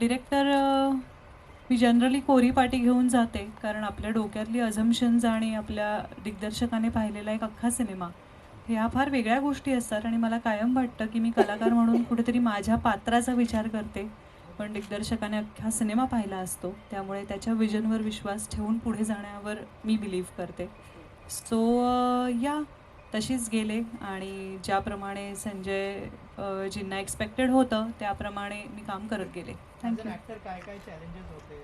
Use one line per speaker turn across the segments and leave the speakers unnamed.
Director मी generally कोरी पाटी घेऊन जाते. कारण आपल्या डोक्यातली अझम्शन्स आणि आपल्या दिग्दर्शकाने पाहिलेला एक अख्खा सिनेमा ह्या फार वेगळ्या गोष्टी असतात. आणि मला कायम वाटतं की मी कलाकार म्हणून कुठेतरी माझ्या पात्राचा विचार करते. पण दिग्दर्शकाने अख्खा सिनेमा पाहिला असतो. त्यामुळे त्याच्या विजनवर विश्वास ठेवून पुढे जाण्यावर मी बिलीव्ह करते. सो या. तशीच गेले आणि ज्याप्रमाणे संजय अ, जींना एक्सपेक्टेड होतं त्याप्रमाणे मी काम करत गेले. थँक्यू
ऍक्टर काय काय चॅलेंजेस होते?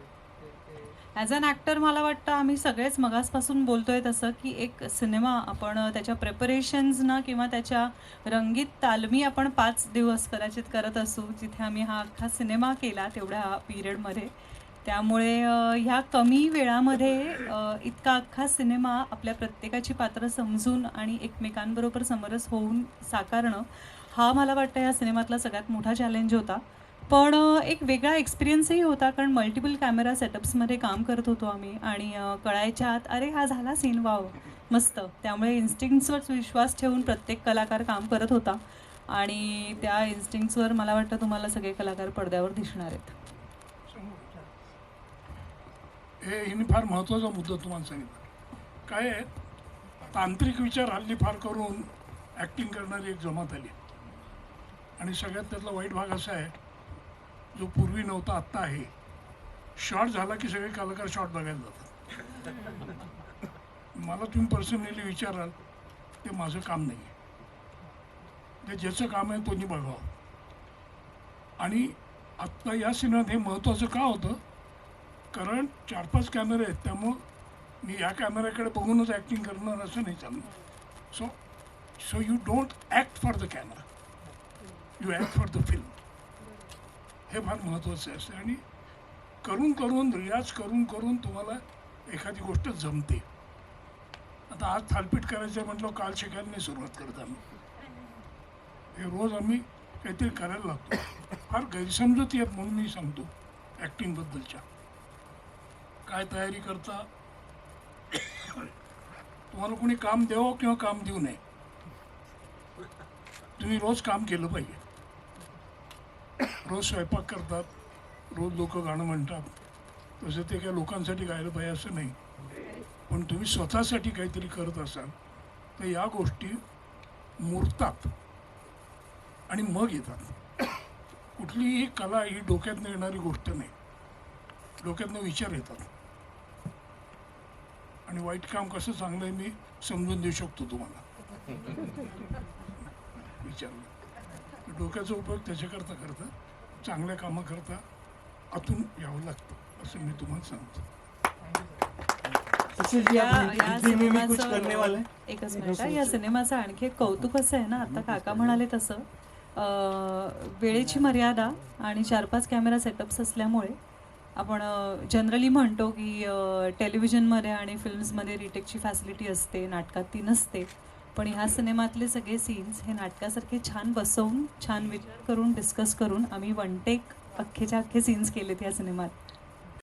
ते- ते-
ॲज अन ॲक्टर मला वाटतं आम्ही सगळेच मगासपासून बोलतोय तसं की एक सिनेमा आपण त्याच्या प्रिपरेशन्सनं किंवा त्याच्या रंगीत तालमी आपण पाच दिवस कदाचित करत असू जिथे आम्ही हा अख्खा सिनेमा केला तेवढ्या पिरियडमध्ये त्यामुळे ह्या कमी वेळामध्ये इतका अख्खा सिनेमा आपल्या प्रत्येकाची पात्र समजून आणि एकमेकांबरोबर समरस होऊन साकारणं हा मला वाटतं या सिनेमातला सगळ्यात मोठा चॅलेंज होता. पण एक वेगळा एक्सपिरियन्सही होता कारण मल्टिपल कॅमेरा सेटअप्समध्ये काम करत होतो आम्ही आणि कळायच्या आत अरे हा झाला सीन वाव मस्त. त्यामुळे इन्स्टिंक्ट्सवर विश्वास ठेवून प्रत्येक कलाकार काम करत होता आणि त्या इन्स्टिंक्ट्सवर मला वाटतं तुम्हाला सगळे कलाकार पडद्यावर दिसणार आहेत.
हे हिने फार महत्त्वाचा मुद्दा तुम्हाला सांगितला. काय आहे? तांत्रिक विचार हल्ली फार करून ॲक्टिंग करणारी एक जमात आली. आणि सगळ्यात त्यातला वाईट भाग असा आहे जो पूर्वी नव्हता आत्ता आहे. शॉर्ट झाला की सगळे कलाकार शॉर्ट बघायला जातात. मला तुम्ही पर्सनली विचाराल ते माझं काम नाही आहे ते ज्याचं काम आहे तोनी बघावं. आणि आत्ता या सिनेमात हे महत्त्वाचं का होतं? कारण चार पाच कॅमेरे आहेत त्यामुळं मी या कॅमेऱ्याकडे बघूनच ॲक्टिंग करणार असं नाही चालणार. So so you don't act for the camera you act for the film हे फार महत्त्वाचं असते आणि करून करून रियाज करून करून तुम्हाला एखादी गोष्ट जमते. आता आज थालपीठ करायचं म्हटलं काल शिकायला नाही सुरुवात करत आम्ही हे रोज आम्ही काहीतरी करायला लागतो. फार गैरसमजत येत म्हणून मी सांगतो ॲक्टिंगबद्दलच्या काय तयारी करता? तुम्हाला कोणी काम द्यावं किंवा काम देऊ नये? तुम्ही रोज काम केलं पाहिजे. रोज स्वयंपाक करतात रोज लोक गाणं म्हणतात. तसं ते काय लोकांसाठी गायलं पाहिजे असं नाही. पण तुम्ही स्वतःसाठी काहीतरी करत असाल तर या गोष्टी मुरतात आणि मग येतात. कुठलीही कला ही डोक्यात येणारी गोष्ट नाही. डोक्यातनं विचार येतात. आणि वाईट काम कसं चांगलं आहे मी समजून देऊ शकतो तुम्हाला. विचारलं. डोक्याचा उपयोग त्याच्याकरता करता चांगल्या कामाकरता आतून यावं लागतं असं मी तुम्हाला सांगतो.
एकच मिनिट. या सिनेमाचं आणखी एक कौतुक असं आहे ना आता काका म्हणाले तसं. वेळेची मर्यादा आणि चार पाच कॅमेरा सेटअप्स असल्यामुळे आपण जनरली म्हणतो की टेलिव्हिजनमध्ये आणि फिल्म्समध्ये रिटेकची फॅसिलिटी असते नाटकात ती नसते. पण ह्या सिनेमातले सगळे सीन्स हे नाटकासारखे छान बसवून छान विचार करून डिस्कस करून आम्ही वन टेक अख्खेच्या अख्खे सीन्स केलेत ह्या सिनेमात.